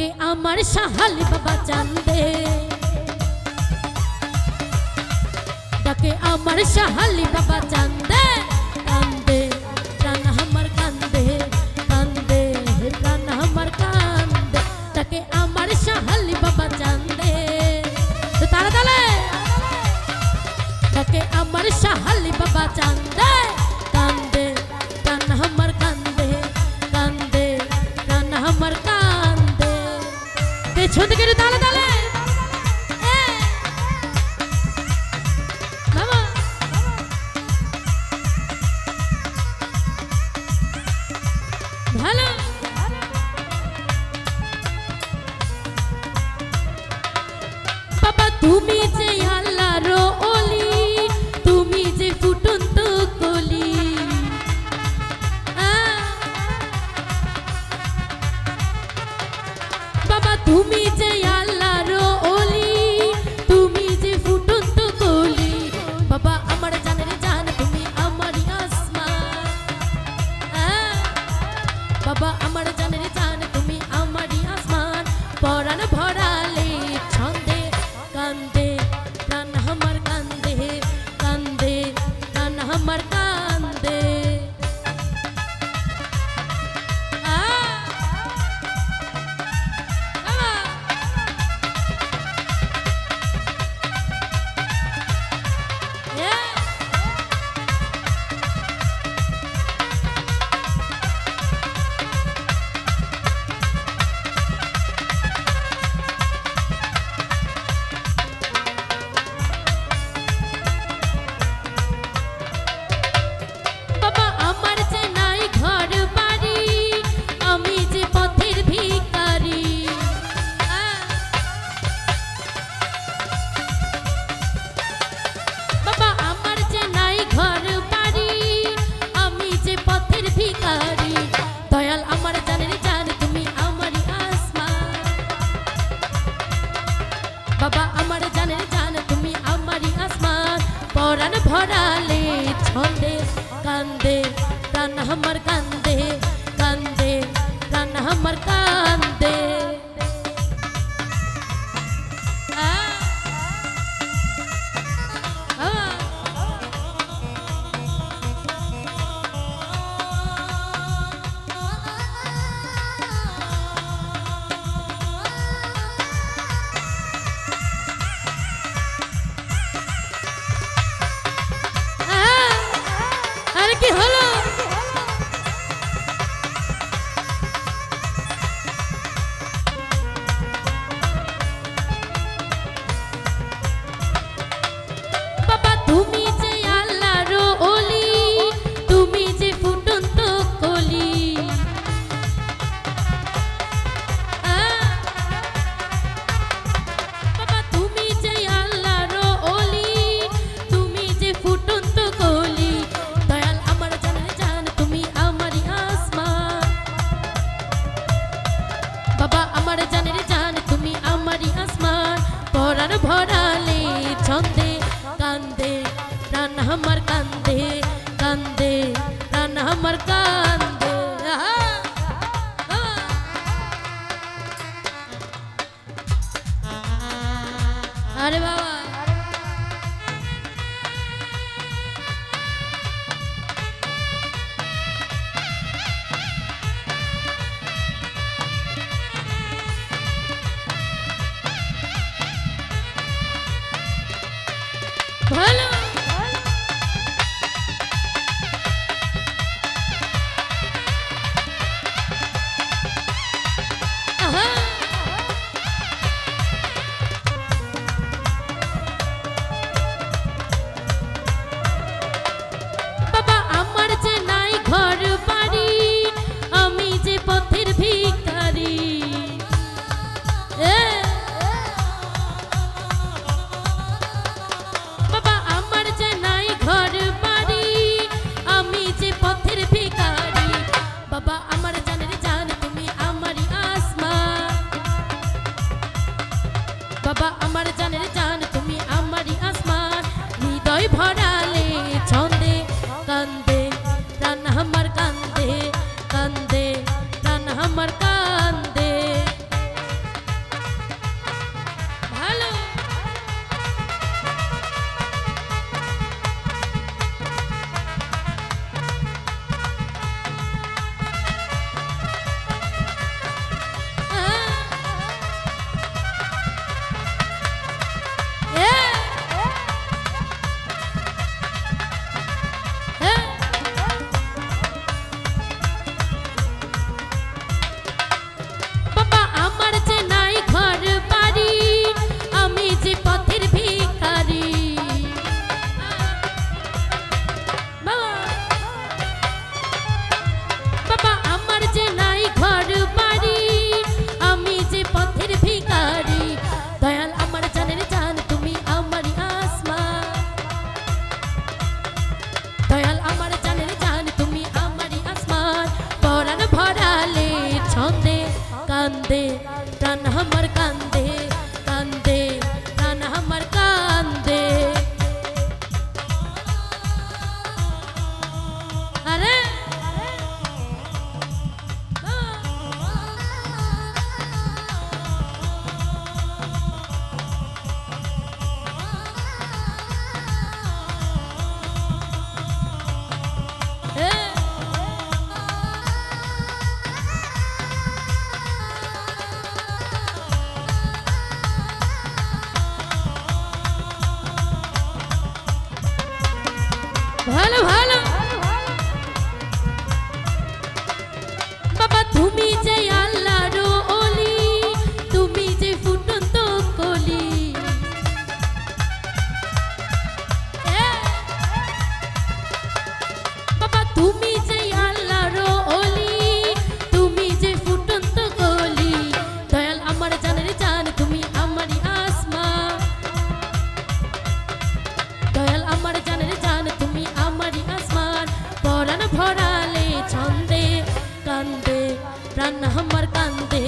আমাকে আমার সাহালি বাবা চান্দে ডাকে আমার সাহালি বাবা চান্দে কান্দে প্রাণ আমার কান্দে কান্দে প্রাণ আমার কান্দে ডাকে আমার সাহালি বাবা চান্দে তারা তালে। ডাকে আমার সাহালি বাবা Hello. but I'm a কান্দে কান্দে কান আমার কান্দে সোনার ভরালি ছন্দে কান্দে প্রাণ আমার কান্দে কান্দে প্রাণ আমার কান্দে। আরে বাবা। বাবা আমার জানের ভালো ভালো প্রাণ আমার কান্দে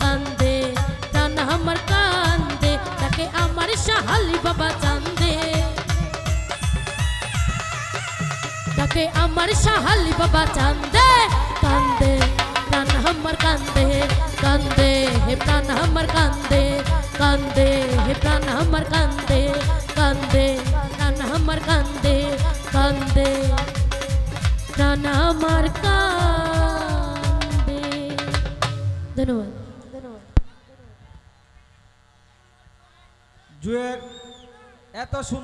কান্দে। প্রাণ আমার কান্দে, তাকে আমার সাহালি বাবা চান্দে। তাকে আমার সাহালি বাবা চান্দে, কান্দে। প্রাণ আমার কান্দে কান্দে। হে প্রাণ আমার কান্দে কান্দে। হে প্রাণ আমার কান্দে কান্দে। প্রাণ আমার কান্দে কান্দে। প্রাণ আমার কান্দে। ধন্যবাদ। জুয়ের এত সুন্দর